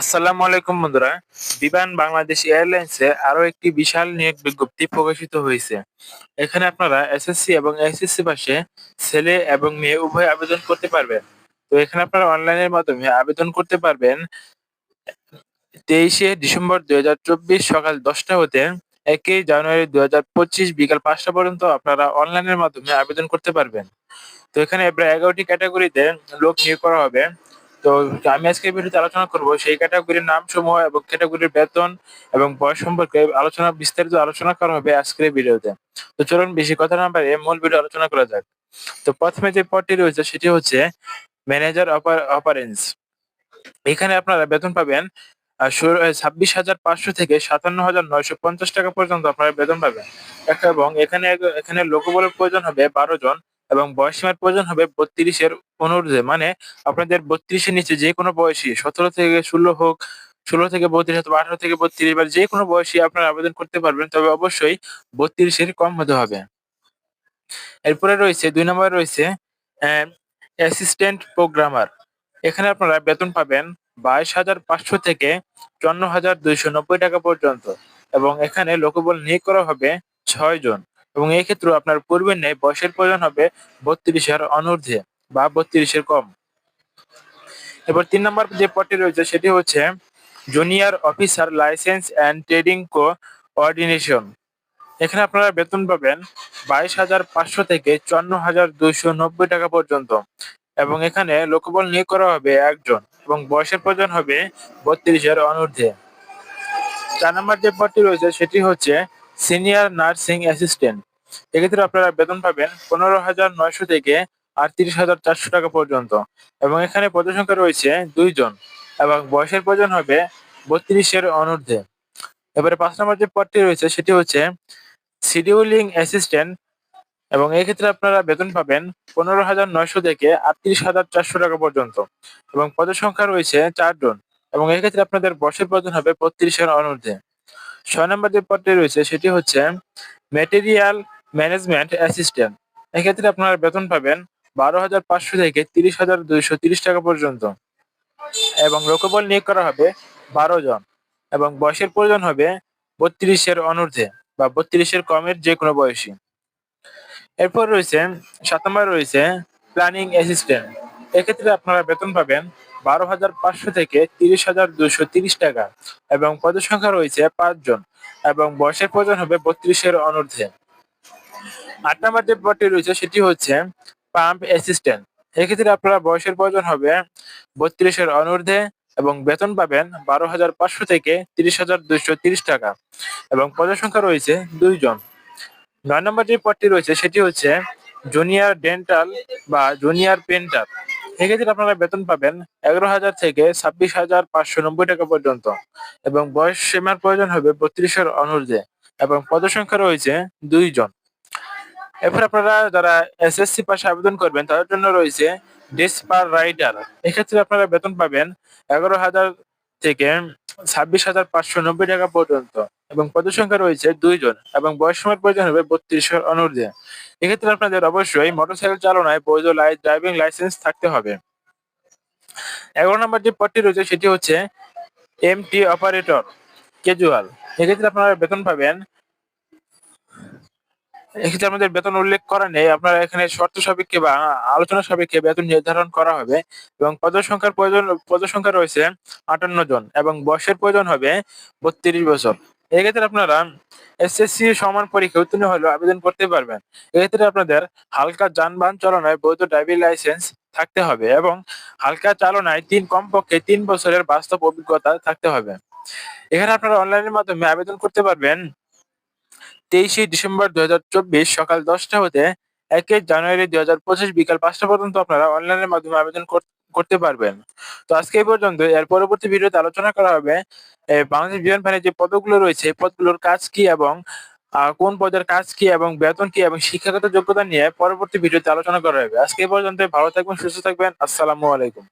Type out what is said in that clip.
আসসালামু আলাইকুম বন্ধুরা। বিমান বাংলাদেশ এয়ারলাইন্সে আরও একটি বিশাল নিয়োগ বিজ্ঞপ্তি প্রকাশিত হয়েছে। এখানে আপনারা এসএসসি এবং এসএসসি পাশে ছেলে এবং মেয়ে উভয় আবেদন করতে পারবেন। তো এখানে আপনারা অনলাইনের মাধ্যমে আবেদন করতে পারবেন। তেইশে ডিসেম্বর দুই হাজার চব্বিশ সকাল দশটা হতে একই জানুয়ারি দুই হাজার পঁচিশ বিকাল পাঁচটা পর্যন্ত আপনারা অনলাইনের মাধ্যমে আবেদন করতে পারবেন। তো এখানে প্রায় এগারোটি ক্যাটাগরিতে লোক নিয়োগ করা হবে। তো আমি আজকে ভিডিওতে আলোচনা করব সেই ক্যাটাগরির নাম সমূহ এবং ক্যাটাগরির বেতন এবং বয়স সম্পর্কে আলোচনা, বিস্তারিত আলোচনা করা হবে আজকের ভিডিওতে। তো চলুন বেশি কথা না পারে মূল ভিডিও আলোচনা করা যাক। তো প্রথমে যে পদটি রয়েছে সেটি হচ্ছে ম্যানেজার অপারেন্স এখানে আপনারা বেতন পাবেন ছাব্বিশ হাজার পাঁচশো থেকে সাতান্ন হাজার নয়শো পঞ্চাশ টাকা পর্যন্ত আপনারা বেতন পাবেন। এবং এখানে এখানে লোকবলের প্রয়োজন হবে বারো জন। এবং বয়স সীমার প্রয়োজন হবে বত্রিশের অনুরোধে মানে আপনাদের বত্রিশের নিচে যে কোনো বয়সী, সতেরো থেকে ষোলো হোক, ষোলো থেকে বত্রিশ অথবা আঠারো থেকে বত্রিশ বা যে কোনো বয়সী আপনারা আবেদন করতে পারবেন, তবে অবশ্যই বত্রিশের কম হতে হবে। এরপরে রয়েছে, দুই নম্বরে রয়েছে অ্যাসিস্ট্যান্ট প্রোগ্রামার। এখানে আপনারা বেতন পাবেন বাইশ হাজার পাঁচশো থেকে চুয়ান্ন হাজার দুইশো নব্বই টাকা পর্যন্ত এবং এখানে লোকবল নিয়োগ করা হবে ছয় জন এবং এই ক্ষেত্রে আপনার পূর্বের নেই বয়সের প্রয়োজন হবে বত্রিশের অনূর্ধ্বে বা বত্রিশের কম। এবার তিন নম্বর যে পদটি রয়েছে সেটি হচ্ছে junior officer licence and trading coordination এখানে আপনারা বেতন পাবেন বাইশ হাজার পাঁচশো থেকে চুয়ান্ন হাজার দুইশো নব্বই টাকা পর্যন্ত এবং এখানে লোকবল নিয়োগ করা হবে একজন এবং বয়সের প্রয়োজন হবে বত্রিশের অনূর্ধ্বে। চার নম্বর যে পদটি রয়েছে সেটি হচ্ছে সিনিয়র নার্সিং অ্যাসিস্ট্যান্ট। এক্ষেত্রে আপনারা বেতন পাবেন পনেরো হাজার নয়শো থেকে আটত্রিশ হাজার চারশো টাকা পর্যন্ত এবং এখানে পদসংখ্যা রয়েছে দুইজন এবং বয়সের প্রয়োজন হবে বত্রিশের অনূর্ধ্বে। এবারে পাঁচ নম্বর যে পদটি রয়েছে সেটি হচ্ছে শিডিউলিং অ্যাসিস্ট্যান্ট এবং এক্ষেত্রে আপনারা বেতন পাবেন পনেরো হাজার নয়শো থেকে আটত্রিশ হাজার চারশো টাকা পর্যন্ত এবং পদের সংখ্যা রয়েছে চারজন এবং এক্ষেত্রে আপনাদের বয়সের প্রয়োজন হবে বত্রিশের অনূর্ধ্বে। ছয় নম্বর যে পদটি রয়েছে, সেটি হচ্ছে ম্যাটেরিয়াল ম্যানেজমেন্ট অ্যাসিস্ট্যান্ট এক্ষেত্রে আপনারা বেতন পাবেন বারো হাজার পাঁচশো থেকে তিরিশ হাজার দুইশো তিরিশ টাকা পর্যন্ত। এবং লোকবল নিয়োগ করা হবে বারো জন। এবং বয়সের প্রয়োজন হবে বত্রিশের অনূর্ধ্বে বা বত্রিশের কমের যে কোনো বয়সী। এরপর রয়েছে, সাত নম্বর রয়েছে প্ল্যানিং অ্যাসিস্ট্যান্ট এক্ষেত্রে আপনারা বেতন পাবেন বারো হাজার পাঁচশো থেকে তিরিশ হাজার দুশো তিরিশ টাকা এবং পদের সংখ্যা রয়েছে পাঁচজন এবং বয়সের প্রয়োজন হবে বত্রিশের অনূর্ধ্বে। আট নম্বর যে পদটি রয়েছে সেটি হচ্ছে পাম্প অ্যাসিস্ট্যান্ট। এক্ষেত্রে আপনারা বয়সের প্রয়োজন হবে বত্রিশের অনূর্ধ্বে এবং বেতন পাবেন বারো হাজার পাঁচশো থেকে তিরিশ হাজার দুইশো তিরিশ টাকা এবং পদের সংখ্যা রয়েছে দুইজন। নয় নম্বর যে পদটি রয়েছে সেটি হচ্ছে জুনিয়র ডেন্টাল বা জুনিয়র পেন্টার। এক্ষেত্রে আপনারা বেতন পাবেন এগারো হাজার থেকে ছাব্বিশ হাজার পাঁচশো নব্বই টাকা পর্যন্ত। এবং বয়স সীমার প্রয়োজন হবে বত্রিশের অনুর্ধে এবং পদসংখ্যা রয়েছে দুইজন। এরপর আপনারা যারা এসএসসি পাশে আবেদন করবেন, তাদের জন্য রয়েছে ডেসপার রাইডার এক্ষেত্রে আপনারা বেতন পাবেন এগারো হাজার থেকে ছাব্বিশ হাজার পাঁচশো নব্বই টাকা পর্যন্ত। এবং পদসংখ্যা রয়েছে দুইজন। এবং বয়স সময়ের প্রয়োজন হবে বত্রিশের অনুর্ধে এক্ষেত্রে আপনাদের অবশ্যই মোটরসাইকেল চালনায় বৈধ ড্রাইভিং লাইসেন্স থাকতে হবে। এগারো নম্বর যে পদটি রয়েছে, সেটি হচ্ছে এমটি অপারেটর ক্যাজুয়াল এক্ষেত্রে আপনারা বেতন পাবেন। এক্ষেত্রে আমাদের বেতন উল্লেখ করা নেই। আপনারা এখানে শর্ত সাপেক্ষে বা আলোচনা সাপেক্ষে বেতন নির্ধারণ করা হবে এবং পদ সংখ্যার প্রয়োজন পদ সংখ্যা রয়েছে আটান্ন জন এবং বয়সের প্রয়োজন হবে বত্রিশ বছর। এক্ষেত্রে আপনারা এসএসসি সমান পরীক্ষা উত্তীর্ণ হলে আবেদন করতে পারবেন। এক্ষেত্রে আপনাদের হালকা যানবাহন চালনায় বৈধ ড্রাইভিং লাইসেন্স থাকতে হবে এবং হালকা চালনায় তিন কমপক্ষে তিন বছরের বাস্তব অভিজ্ঞতা থাকতে হবে। এখানে আপনারা অনলাইনের মাধ্যমে আবেদন করতে পারবেন। তেইশে ডিসেম্বর দুই হাজার চব্বিশ সকাল দশটা হতে একই জানুয়ারি দুই হাজার পঁচিশ বিকাল পাঁচটা পর্যন্ত আপনারা অনলাইনের মাধ্যমে আবেদন করতে পারবেন। তো আজকে এই পর্যন্ত, এর পরবর্তী ভিডিওতে আলোচনা করা হবে বাংলাদেশ বিমান বাহিনীর যে পদগুলো রয়েছে, এই পদগুলোর কাজ কি এবং কোন পদের কাজ কি এবং বেতন কি এবং শিক্ষাগত যোগ্যতা নিয়ে পরবর্তী ভিডিওতে আলোচনা করা হবে। আজকে পর্যন্ত ভালো থাকবেন, সুস্থ থাকবেন, আসসালামু আলাইকুম।